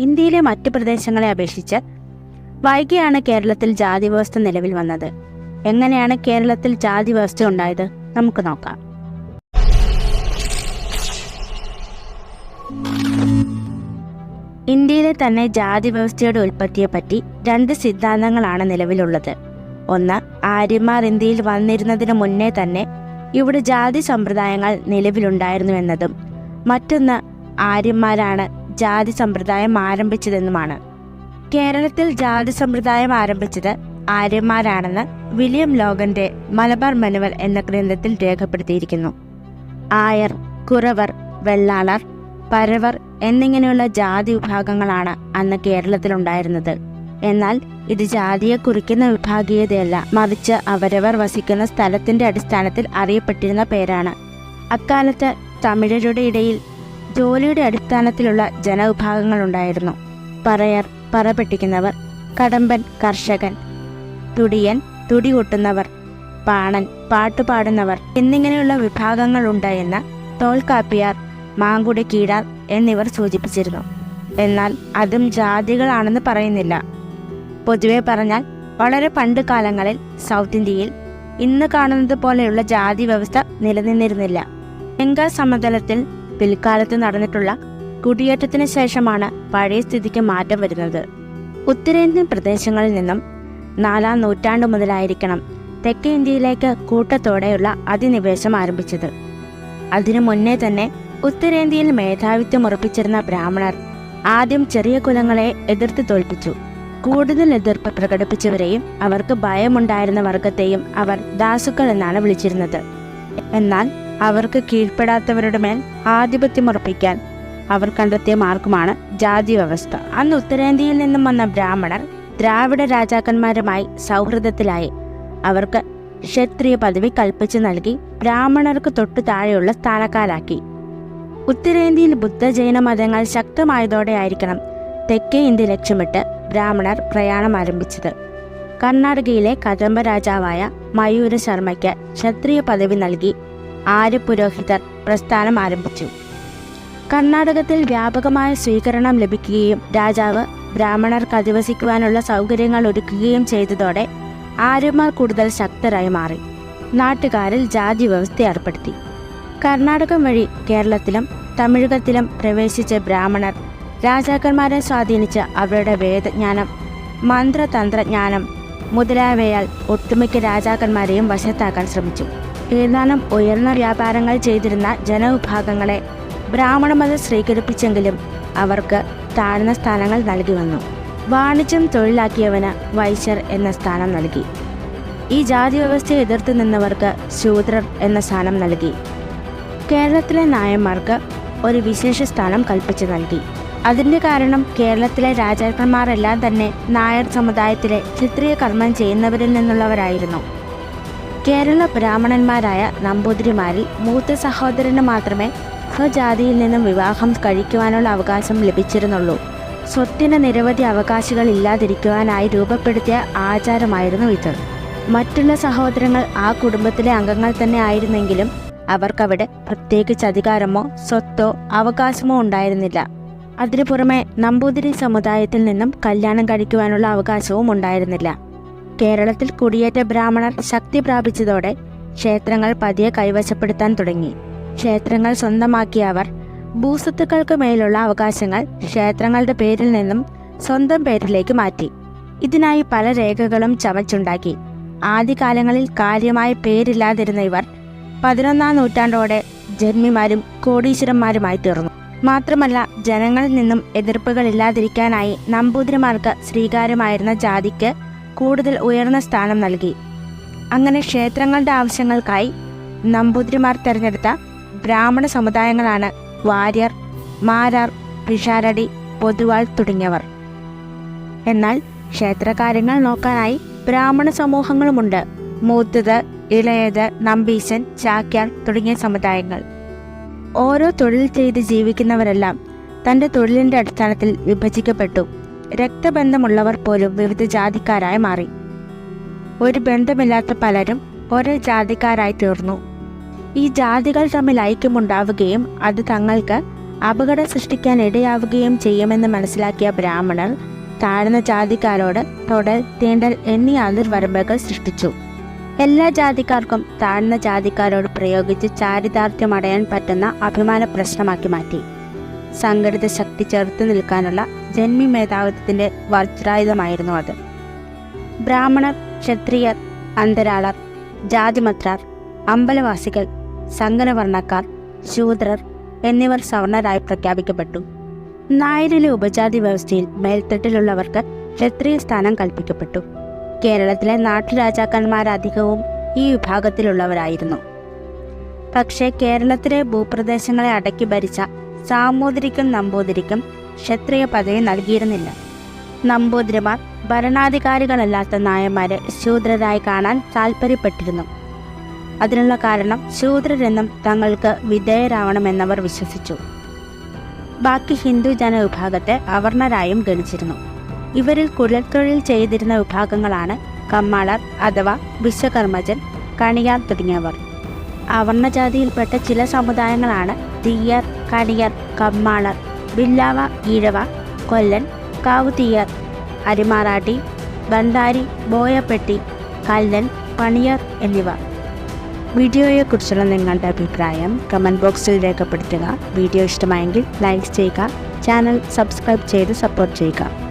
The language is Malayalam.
ഇന്ത്യയിലെ മറ്റു പ്രദേശങ്ങളെ അപേക്ഷിച്ച് വൈകിയാണ് കേരളത്തിൽ ജാതി വ്യവസ്ഥ നിലവിൽ വന്നത്. എങ്ങനെയാണ് കേരളത്തിൽ ജാതി വ്യവസ്ഥ ഉണ്ടായത്? നമുക്ക് നോക്കാം. ഇന്ത്യയിലെ തന്നെ ജാതി വ്യവസ്ഥയുടെ ഉൽപ്പത്തിയെപ്പറ്റി രണ്ട് സിദ്ധാന്തങ്ങളാണ് നിലവിലുള്ളത്. ഒന്ന് ആര്യന്മാർ ഇന്ത്യയിൽ വന്നിരുന്നതിന് മുന്നേ തന്നെ ഇവിടെ ജാതി സമ്പ്രദായങ്ങൾ നിലവിലുണ്ടായിരുന്നു എന്നതും. മറ്റൊന്ന് ആര്യന്മാരാണ് ജാതി സമ്പ്രദായം ആരംഭിച്ചതെന്നുമാണ്. കേരളത്തിൽ ജാതി സമ്പ്രദായം ആരംഭിച്ചത് ആര്യന്മാരാണെന്ന് വില്യം ലോഗന്റെ മലബാർ മനുവൽ എന്ന ഗ്രന്ഥത്തിൽ രേഖപ്പെടുത്തിയിരിക്കുന്നു. ആയർ കുറവർ വെള്ളാളർ പരവർ എന്നിങ്ങനെയുള്ള ജാതി വിഭാഗങ്ങളാണ് അന്ന് കേരളത്തിലുണ്ടായിരുന്നത്. എന്നാൽ ഇത് ജാതിയെ കുറിക്കുന്ന വിഭാഗീയതയല്ല മറിച്ച് അവരവർ വസിക്കുന്ന സ്ഥലത്തിന്റെ അടിസ്ഥാനത്തിൽ അറിയപ്പെട്ടിരുന്ന പേരാണ്. അക്കാലത്ത് തമിഴരുടെ ഇടയിൽ ജോലിയുടെ അടിസ്ഥാനത്തിലുള്ള ജനവിഭാഗങ്ങളുണ്ടായിരുന്നു. പറയർ പറപെട്ടിക്കുന്നവർ കടമ്പൻ കർഷകൻ തുടിയൻ തുടി കൊട്ടുന്നവർ പാണൻ പാട്ടുപാടുന്നവർ എന്നിങ്ങനെയുള്ള വിഭാഗങ്ങളുണ്ടായെന്ന് തോൽക്കാപ്പിയാർ മാങ്കുടി കീഴാർ എന്നിവർ സൂചിപ്പിച്ചിരുന്നു. എന്നാൽ അതും ജാതികളാണെന്ന് പറയുന്നില്ല. പൊതുവെ പറഞ്ഞാൽ വളരെ പണ്ട് കാലങ്ങളിൽ സൗത്ത് ഇന്ത്യയിൽ ഇന്ന് കാണുന്നത് പോലെയുള്ള ജാതി വ്യവസ്ഥ നിലനിന്നിരുന്നില്ല. ബംഗാൾ സമതലത്തിൽ പിൽക്കാലത്ത് നടന്നിട്ടുള്ള കുടിയേറ്റത്തിന് ശേഷമാണ് പഴയ സ്ഥിതിക്ക് മാറ്റം വരുന്നത്. ഉത്തരേന്ത്യൻ പ്രദേശങ്ങളിൽ നിന്നും നാലാം നൂറ്റാണ്ട് മുതലായിരിക്കണം തെക്കേ ഇന്ത്യയിലേക്ക് കൂട്ടത്തോടെയുള്ള അധിനിവേശം ആരംഭിച്ചത്. അതിനു മുന്നേ തന്നെ ഉത്തരേന്ത്യയിൽ മേധാവിത്വം ഉറപ്പിച്ചിരുന്ന ബ്രാഹ്മണർ ആദ്യം ചെറിയ കുലങ്ങളെ എതിർത്ത് തോൽപ്പിച്ചു. കൂടുതൽ എതിർപ്പ് പ്രകടിപ്പിച്ചവരെയും അവർക്ക് ഭയമുണ്ടായിരുന്ന വർഗത്തെയും അവർ ദാസുക്കൾ എന്നാണ് വിളിച്ചിരുന്നത്. എന്നാൽ അവർക്ക് കീഴ്പ്പെടാത്തവരുടെ മേൽ ആധിപത്യം ഉറപ്പിക്കാൻ അവർ കണ്ടെത്തിയ മാർഗമാണ് ജാതി വ്യവസ്ഥ അന്ന് ഉത്തരേന്ത്യയിൽ നിന്നും വന്ന ബ്രാഹ്മണർ ദ്രാവിഡ രാജാക്കന്മാരുമായി സൗഹൃദത്തിലായി അവർക്ക് ക്ഷത്രിയ പദവി കൽപ്പിച്ചു നൽകി ബ്രാഹ്മണർക്ക് തൊട്ടു താഴെയുള്ള സ്ഥാനക്കാരാക്കി. ഉത്തരേന്ത്യയിൽ ബുദ്ധജൈന മതങ്ങൾ ശക്തമായതോടെയായിരിക്കണം തെക്കേ ഇന്ത്യ ലക്ഷ്യമിട്ട് ബ്രാഹ്മണർ പ്രയാണം ആരംഭിച്ചത്. കർണാടകയിലെ കദംബ രാജാവായ മയൂര ശർമ്മയ്ക്ക് ക്ഷത്രിയ പദവി നൽകി ആര്യപുരോഹിതർ പ്രസ്ഥാനം ആരംഭിച്ചു. കർണാടകത്തിൽ വ്യാപകമായ സ്വീകരണം ലഭിക്കുകയും രാജാവ് ബ്രാഹ്മണർക്ക് അധിവസിക്കുവാനുള്ള സൗകര്യങ്ങൾ ഒരുക്കുകയും ചെയ്തതോടെ ആര്യന്മാർ കൂടുതൽ ശക്തരായി മാറി. നാട്ടുകാരിൽ ജാതി വ്യവസ്ഥ ഏർപ്പെടുത്തി. കർണാടകം വഴി കേരളത്തിലും തമിഴകത്തിലും പ്രവേശിച്ച ബ്രാഹ്മണർ രാജാക്കന്മാരെ സ്വാധീനിച്ച് അവരുടെ വേദജ്ഞാനം മന്ത്രതന്ത്രജ്ഞാനം മുതലായവയാൽ ഒട്ടുമിക്ക രാജാക്കന്മാരെയും വശത്താക്കാൻ ശ്രമിച്ചു. ഏതാനും ഉയർന്ന വ്യാപാരങ്ങൾ ചെയ്തിരുന്ന ജനവിഭാഗങ്ങളെ ബ്രാഹ്മണമതം സ്വീകരിപ്പിച്ചെങ്കിലും അവർക്ക് താഴ്ന്ന സ്ഥാനങ്ങൾ നൽകി വന്നു. വാണിജ്യം തൊഴിലാക്കിയവന് വൈശ്യർ എന്ന സ്ഥാനം നൽകി. ഈ ജാതി വ്യവസ്ഥയെ എതിർത്ത് നിന്നവർക്ക് ശൂദ്രർ എന്ന സ്ഥാനം നൽകി. കേരളത്തിലെ നായന്മാർക്ക് ഒരു വിശേഷ സ്ഥാനം കൽപ്പിച്ചു നൽകി. അതിന്റെ കാരണം കേരളത്തിലെ രാജാക്കന്മാരെല്ലാം തന്നെ നായർ സമുദായത്തിലെ ക്ഷത്രിയ കർമ്മം ചെയ്യുന്നവരിൽ നിന്നുള്ളവരായിരുന്നു. കേരള ബ്രാഹ്മണന്മാരായ നമ്പൂതിരിമാരിൽ മൂത്ത സഹോദരന് മാത്രമേ സ്വജാതിയിൽ നിന്നും വിവാഹം കഴിക്കുവാനുള്ള അവകാശം ലഭിച്ചിരുന്നുള്ളൂ. സ്വത്തിന് നിരവധി അവകാശികൾ ഇല്ലാതിരിക്കുവാനായി രൂപപ്പെടുത്തിയ ആചാരമായിരുന്നു ഇത്. മറ്റുള്ള സഹോദരങ്ങൾ ആ കുടുംബത്തിലെ അംഗങ്ങൾ തന്നെ ആയിരുന്നെങ്കിലും അവർക്കവിടെ പ്രത്യേകിച്ച് അധികാരമോ സ്വത്തോ അവകാശമോ ഉണ്ടായിരുന്നില്ല. അതിനു പുറമെ നമ്പൂതിരി സമുദായത്തിൽ നിന്നും കല്യാണം കഴിക്കുവാനുള്ള അവകാശവും ഉണ്ടായിരുന്നില്ല. കേരളത്തിൽ കുടിയേറ്റ ബ്രാഹ്മണർ ശക്തി പ്രാപിച്ചതോടെ ക്ഷേത്രങ്ങൾ പതിയെ കൈവശപ്പെടുത്താൻ തുടങ്ങി. ക്ഷേത്രങ്ങൾ സ്വന്തമാക്കിയ അവർ ഭൂസ്വത്തുക്കൾക്ക് മേലുള്ള അവകാശങ്ങൾ ക്ഷേത്രങ്ങളുടെ പേരിൽ നിന്നും സ്വന്തം പേരിലേക്ക് മാറ്റി. ഇതിനായി പല രേഖകളും ചമച്ചുണ്ടാക്കി. ആദ്യകാലങ്ങളിൽ കാര്യമായ പേരില്ലാതിരുന്ന ഇവർ പതിനൊന്നാം നൂറ്റാണ്ടോടെ ജന്മിമാരും കോടീശ്വരന്മാരുമായി തീർന്നു. മാത്രമല്ല ജനങ്ങളിൽ നിന്നും എതിർപ്പുകളില്ലാതിരിക്കാനായി നമ്പൂതിരിമാർക്ക് സ്വീകാര്യമായിരുന്ന ജാതിക്ക് കൂടുതൽ ഉയർന്ന സ്ഥാനം നൽകി. അങ്ങനെ ക്ഷേത്രങ്ങളുടെ ആവശ്യങ്ങൾക്കായി നമ്പൂതിരിമാർ തിരഞ്ഞെടുത്ത ബ്രാഹ്മണ സമുദായങ്ങളാണ് വാര്യർ മാരാർ പിഷാരടി പൊതുവാൾ തുടങ്ങിയവർ. എന്നാൽ ക്ഷേത്രകാര്യങ്ങൾ നോക്കാനായി ബ്രാഹ്മണ സമൂഹങ്ങളുമുണ്ട്. മൂത്തത് ഇളയത് നമ്പീശൻ ചാക്യാർ തുടങ്ങിയ സമുദായങ്ങൾ. ഓരോ തൊഴിൽ ചെയ്ത് ജീവിക്കുന്നവരെല്ലാം തന്റെ തൊഴിലിന്റെ അടിസ്ഥാനത്തിൽ വിഭജിക്കപ്പെട്ടു. രക്തബന്ധമുള്ളവർ പോലും വിവിധ ജാതിക്കാരായി മാറി. ഒരു ബന്ധമില്ലാത്ത പലരും ഒരേ ജാതിക്കാരായി തീർന്നു. ഈ ജാതികൾ തമ്മിൽ ഐക്യമുണ്ടാവുകയും അത് തങ്ങൾക്ക് അപകടം സൃഷ്ടിക്കാൻ ഇടയാവുകയും ചെയ്യുമെന്ന് മനസ്സിലാക്കിയ ബ്രാഹ്മണർ താഴ്ന്ന ജാതിക്കാരോട് തൊടൽ തീണ്ടൽ എന്നീ അതിർവരമ്പുകൾ സൃഷ്ടിച്ചു. എല്ലാ ജാതിക്കാർക്കും താഴ്ന്ന ജാതിക്കാരോട് പ്രയോഗിച്ച് ചാരിതാർത്ഥ്യമടയാൻ പറ്റുന്ന അഭിമാന പ്രശ്നമാക്കി മാറ്റി. സംഘടിത ശക്തി ചെറുത്തു നിൽക്കാനുള്ള ജന്മി മേധാവിത്വത്തിന്റെ വജ്രായുധമായിരുന്നു അത്. ബ്രാഹ്മണർ ക്ഷത്രിയർ അന്തരാളർ ജാതിമത്രാർ അമ്പലവാസികൾ സങ്കരവർണക്കാർ ശൂദ്രർ എന്നിവർ സവർണരായി പ്രഖ്യാപിക്കപ്പെട്ടു. നായരിലെ ഉപജാതി വ്യവസ്ഥയിൽ മേൽത്തട്ടിലുള്ളവർക്ക് ക്ഷത്രിയ സ്ഥാനം കൽപ്പിക്കപ്പെട്ടു. കേരളത്തിലെ നാട്ടുരാജാക്കന്മാരധികവും ഈ വിഭാഗത്തിലുള്ളവരായിരുന്നു. പക്ഷേ കേരളത്തിലെ ഭൂപ്രദേശങ്ങളെ അടക്കി ഭരിച്ച സാമൂതിരിക്കും നമ്പൂതിരിക്കും ക്ഷത്രിയ പദവി നൽകിയിരുന്നില്ല. നമ്പൂതിരിമാർ ഭരണാധികാരികളല്ലാത്ത നായന്മാരെ ശൂദ്രരായി കാണാൻ താൽപ്പര്യപ്പെട്ടിരുന്നു അതിനുള്ള കാരണം ശൂദ്രരെന്നും തങ്ങൾക്ക് വിധേയരാവണമെന്നവർ വിശ്വസിച്ചു. ബാക്കി ഹിന്ദു ജനവിഭാഗത്തെ അവർണരായും ഗണിച്ചിരുന്നു. ഇവരിൽ കുഴൽത്തൊഴിൽ ചെയ്തിരുന്ന വിഭാഗങ്ങളാണ് കമ്മാളർ അഥവാ വിശ്വകർമ്മജൻ കണിയാർ തുടങ്ങിയവർ. അവർണജാതിയിൽപ്പെട്ട ചില സമുദായങ്ങളാണ് തീയർ കണിയർ കമ്മാളർ. ബില്ലാവ ഈഴവ കൊല്ലൻ കാവുതീയർ അരിമാറാട്ടി ഭണ്ഡാരി ബോയപ്പെട്ടി കല്ലൻ പണിയർ എന്നിവ. വീഡിയോയെക്കുറിച്ചുള്ള നിങ്ങളുടെ അഭിപ്രായം കമന്റ് ബോക്സിൽ രേഖപ്പെടുത്തുക. വീഡിയോ ഇഷ്ടമായെങ്കിൽ ലൈക്ക് ചെയ്യുക. ചാനൽ സബ്സ്ക്രൈബ് ചെയ്ത് സപ്പോർട്ട് ചെയ്യുക.